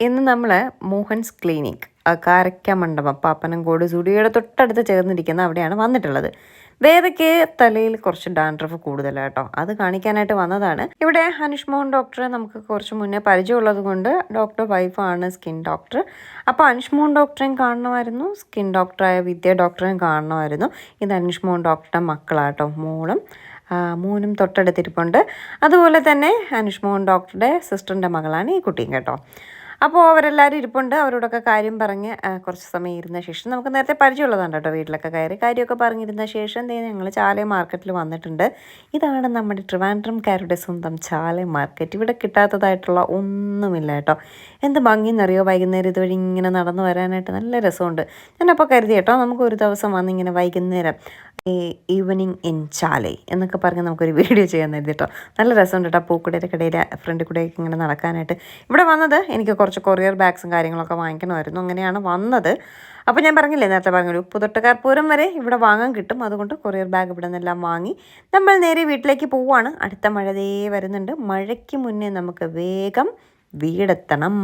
ഇന്ന് നമ്മൾ മോഹൻസ് ക്ലിനിക് കാരക്ക മണ്ഡപം പാപ്പനംകോട് സുടിയുടെ തൊട്ടടുത്ത് ചേർന്നിരിക്കുന്ന അവിടെയാണ് വന്നിട്ടുള്ളത്. വേദയ്ക്ക് തലയിൽ കുറച്ച് ഡാൻഡ്രഫ് കൂടുതലാണ് കേട്ടോ അത് കാണിക്കാനായിട്ട് വന്നതാണ്. ഇവിടെ ഹനുഷ് മോഹൻ ഡോക്ടറെ നമുക്ക് കുറച്ച് മുന്നേ പരിചയമുള്ളത് കൊണ്ട് ഡോക്ടർ വൈഫാണ് സ്കിൻ ഡോക്ടർ. അപ്പോൾ ഹനുഷ് മോഹൻ ഡോക്ടറെയും കാണണമായിരുന്നു സ്കിൻ ഡോക്ടറായ വിദ്യ ഡോക്ടറെയും കാണണമായിരുന്നു. ഇത് ഹനുഷ് മോഹൻ ഡോക്ടറുടെ മക്കളാട്ടോ മോളും മോനും തൊട്ടടുത്തിരിപ്പുണ്ട്. അതുപോലെ തന്നെ ഹനുഷ് മോഹൻ ഡോക്ടറുടെ സിസ്റ്ററിന്റെ മകളാണ് ഈ കുട്ടിയും കേട്ടോ. അപ്പോൾ അവരെല്ലാവരും ഇരിപ്പുണ്ട്. അവരോടൊക്കെ കാര്യം പറഞ്ഞ് കുറച്ച് സമയം ഇരുന്ന ശേഷം നമുക്ക് നേരത്തെ പരിചയമുള്ളതാണ് കേട്ടോ വീട്ടിലൊക്കെ കയറി. കാര്യമൊക്കെ പറഞ്ഞിരുന്ന ശേഷം ദേ ഞങ്ങൾ ചാല മാർക്കറ്റിൽ വന്നിട്ടുണ്ട്. ഇതാണ് നമ്മുടെ ട്രിവാൻഡ്രംകാരുടെ സ്വന്തം ചാല മാർക്കറ്റ്. ഇവിടെ കിട്ടാത്തതായിട്ടുള്ള ഒന്നുമില്ല കേട്ടോ. എന്ത് ഭംഗിയെന്നറിയോ? വൈകുന്നേരം ഇതുവഴി ഇങ്ങനെ നടന്നു വരാനായിട്ട് നല്ല രസമുണ്ട്. ഞാനപ്പോൾ കരുതി കേട്ടോ നമുക്ക് ഒരു ദിവസം വന്നിങ്ങനെ വൈകുന്നേരം ഈ ഈവനിങ് ഇൻ ചാലെ എന്നൊക്കെ പറഞ്ഞ് നമുക്കൊരു വീഡിയോ ചെയ്യാൻ കരുതി കേട്ടോ. നല്ല രസമുണ്ട് കേട്ടോ. പൂക്കുടയുടെ കടയിൽ ഫ്രണ്ടിൽ കൂടെയൊക്കെ ഇങ്ങനെ നടക്കാനായിട്ട്. ഇവിടെ വന്നത് എനിക്ക് കുറച്ച് കൊറിയർ ബാഗ്സും കാര്യങ്ങളൊക്കെ വാങ്ങിക്കണമായിരുന്നു. അങ്ങനെയാണ് വന്നത്. അപ്പോൾ ഞാൻ പറഞ്ഞില്ലേ നേരത്തെ പറഞ്ഞൊരു ഉപ്പ് തൊട്ട് വരെ ഇവിടെ വാങ്ങാൻ കിട്ടും. അതുകൊണ്ട് കൊറിയർ ബാഗ് ഇവിടെ നിന്നെല്ലാം വാങ്ങി നമ്മൾ നേരെ വീട്ടിലേക്ക് പോവുകയാണ്. അടുത്ത മഴ ദേ വരുന്നുണ്ട്. മഴയ്ക്ക് മുന്നേ നമുക്ക് വേഗം വീടെത്തണം.